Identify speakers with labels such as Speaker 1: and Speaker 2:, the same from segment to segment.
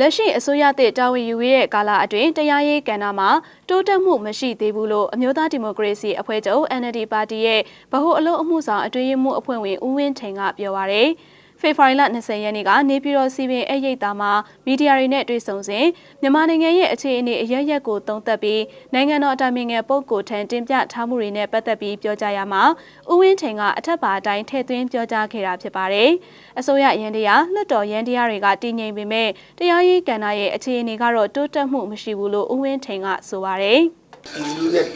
Speaker 1: လက်ရှိအစိုးရသစ်တာဝန်ယူရတဲ့ကာလအတွင်းတရားရေးကဏ္ဍမှာတိုးတက်မှုမရှိသေးဘူးလို့အမျိုးသားဒီမိုကရေစီအဖွဲ့ချုပ် NLD ပါတီရဲ့ဗဟိုအလုပ်အမှုဆောင်အတွင်းရေးမှူးအဖွဲ့ဝင်ဦးဝင်းထိန်ကပြောပါရယ် ဖေဖော်ဝါရီလ20ရက်နေ့ကနေပြည်တော်စီပင်အဲ့ရိတ်သားမှာမီဒီယာတွေနဲ့တွေ့ဆုံစဉ်မြန်မာနိုင်ငံရဲ့အခြေအနေအရရက်ကိုသုံးသပ်ပြီးနိုင်ငံတော်အတိုင်ပင်ခံပုဂ္ဂိုလ်ထံတင်ပြထားမှုတွေနဲ့ပတ်သက်ပြီးပြောကြားရမှာဦးဝင်းထိန်ကအထက်ပါအတိုင်းထည့်သွင်းပြောကြားခဲ့တာဖြစ်ပါတယ်။အစိုးရရန်တရားလွှတ်တော်ရန်တရားတွေကတည်ငြိမ်ပေမဲ့တရားရေးကဏ္ဍရဲ့အခြေအနေကတော့တိုးတက်မှုမရှိဘူးလို့ဦးဝင်းထိန်ကဆိုပါတယ်။
Speaker 2: ဒီလူနဲ့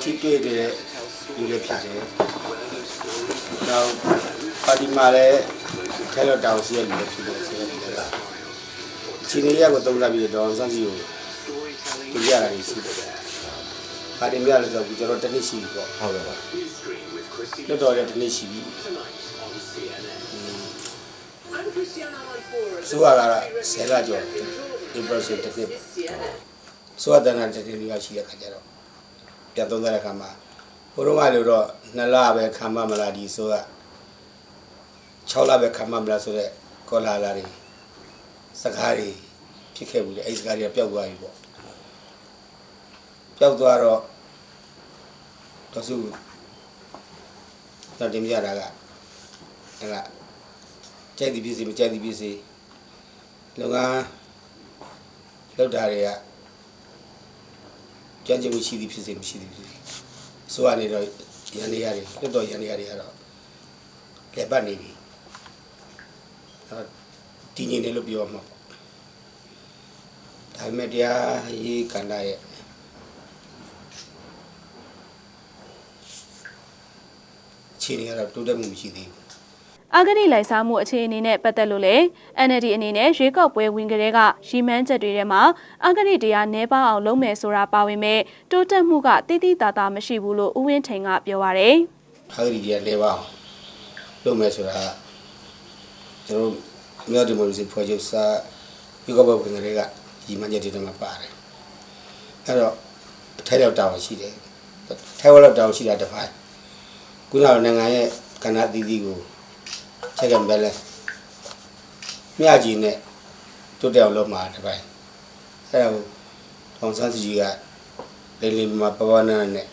Speaker 2: ထိတွေ့တဲ့လူတွေဖြစ်တယ်။နောက် ပါတီမှာလည်းထဲတော့တောင်စီရဲ့လူတွေဖြစ်တယ်ဆိုတော့ဒီချင်းလေးရက်ကိုတုံးလာပြီးတော့စမ်းစီကိုပြရတာရှိတယ်။ပါတီများလို့ဆိုတော့ကျွန်တော်တနည်းရှိပြီပေါ့
Speaker 3: ဟုတ်ကဲ့ပါ။
Speaker 2: လွတ်တော်လည်းတနည်းရှိပြီ။ဆိုရတာဆယ်လကျော်ဒီ process တစ်နှစ်ဆိုရတဲ့နာတစ်နှစ်လောက်ရှိတဲ့ခါကျတော့ပြန်သုံးသပ်တဲ့အခါမှာဘုရုံးကလို့တော့နှစ်လပဲခံမမလားဒီဆိုက 6လပဲခံမမလားဆိုတော့ကောလာလာတွေစကားတွေဖြစ်ခဲ့ဘူးလေအဲ့စကားတွေကပျောက်သွားပြီပေါ့ပျောက်သွားတော့တော့စုတော့တင်ပြတာကအဲ့ကကြိုက်သည်ဖြစ်စီမကြိုက်သည်ဖြစ်စီလုပ်ငန်းလုပ်တာတွေကကြံ့ကြံ့မှုရှိသည်ဖြစ်စီမရှိသည်ဖြစ်စီဆိုရနေတော့ရန်နေရတယ်လွတ်တော်ရန်နေရတယ်ကတော့လက်ပတ်နေပြီအဲ့ တော့တည်ငြိမ်တယ်လို့ပြောမှာပေါ့ဒါပေမဲ့တရားရေးကန္တာရဲ့အခြေအနေကတော့တိုးတက်မှုမရှိသေးဘူး
Speaker 1: အာဂတိလိုက်စားမှုအခြေအနေနဲ့ပတ်သက်လို့လည်း NLD အနေနဲ့ရွေးကောက်ပွဲဝင်ကလေးကရီမန်းချက်တွေထဲမှာအာဂတိတရားနှဲပါအောင်လုပ်မယ်ဆိုတာပါဝင်မဲ့တိုးတက်မှုကတိတိတသားမရှိဘူးလို့ဦးဝင်းထိန်ကပြောပါရယ်
Speaker 2: ဟာဂရီကြီးလဲပါအောင်လုပ်မယ်ဆိုတာ ကျွန်တော်မြို့ဒီမိုကရေစီဖွဲ့ချုပ်စာဒီကဘဝင်တွေကဒီမှန်ချက်တွေမှာပါတယ်အဲ့တော့ထဲရောက်တောင်းရှိတယ်ထဲရောက်တောင်းရှိတာတစ်ပိုင်းခုနကနိုင်ငံရဲ့ကဏ္ဍသီးသီးကို check and balance မြကြီးနဲ့တိုးတက်အောင်လုပ်မှာတစ်ပိုင်းအဲ့ဒါကိုထောင်ဆန်းစီကြီးကလေလေမှာပပနာနဲ့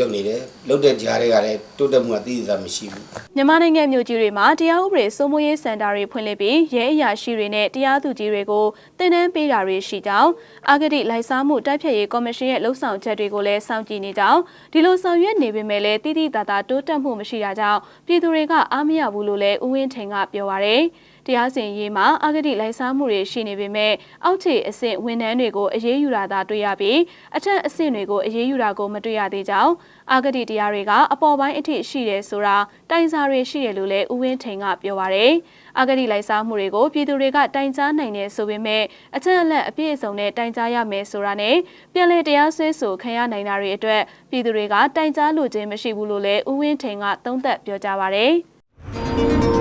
Speaker 2: လုပ်နေတယ်လုပ်တဲ့ကြားတွေကလည်းတိုးတက်မှုကသိသိသာမရှိဘူး
Speaker 1: မြန်မာနိုင်ငံမြို့ကြီးတွေမှာတရားဥပဒေစိုးမိုးရေးစင်တာတွေဖွင့်လှစ်ပြီးရဲအရာရှိတွေနဲ့တရားသူကြီးတွေကိုတင်နန်းပေးတာတွေရှိကြောင်းအာဂတိလိုက်စားမှုတိုက်ဖျက်ရေးကော်မရှင်ရဲ့လှုပ်ဆောင်ချက်တွေကိုလည်းစောင့်ကြည့်နေကြောင်းဒီလိုဆောင်ရွက်နေပေမဲ့လည်းတိတိတသားတိုးတက်မှုမရှိတာကြောင့်ပြည်သူတွေကအားမရဘူးလို့လည်းဦးဝင်းထိန်ကပြောပါရယ် တရားစီရင်ရေးမှာအာဂတိလိုက်စားမှုတွေရှိနေပေမဲ့အောက်ခြေအဆင့်ဝန်ထမ်းတွေကိုအရေးယူတာသာတွေ့ရပြီးအထက်အဆင့်တွေကိုအရေးယူတာကိုမတွေ့ရသေးကြောင်းအာဂတိတရားတွေကအပေါ်ပိုင်းအထိရှိတယ်ဆိုတာတိုင်စာတွေရှိတယ်လို့လည်းဦးဝင်းထိန်ကပြောပါရယ်အာဂတိလိုက်စားမှုတွေကိုပြည်သူတွေကတိုင်ကြားနိုင်တယ်ဆိုပေမဲ့အချက်အလက်အပြည့်အစုံနဲ့တိုင်ကြားရမယ်ဆိုတာနဲ့ပြည်လဲတရားစွဲဆိုခံရနိုင်တာတွေအတွက်ပြည်သူတွေကတိုင်ကြားလိုခြင်းမရှိဘူးလို့လည်းဦးဝင်းထိန်ကသုံးသပ်ပြောကြားပါရယ်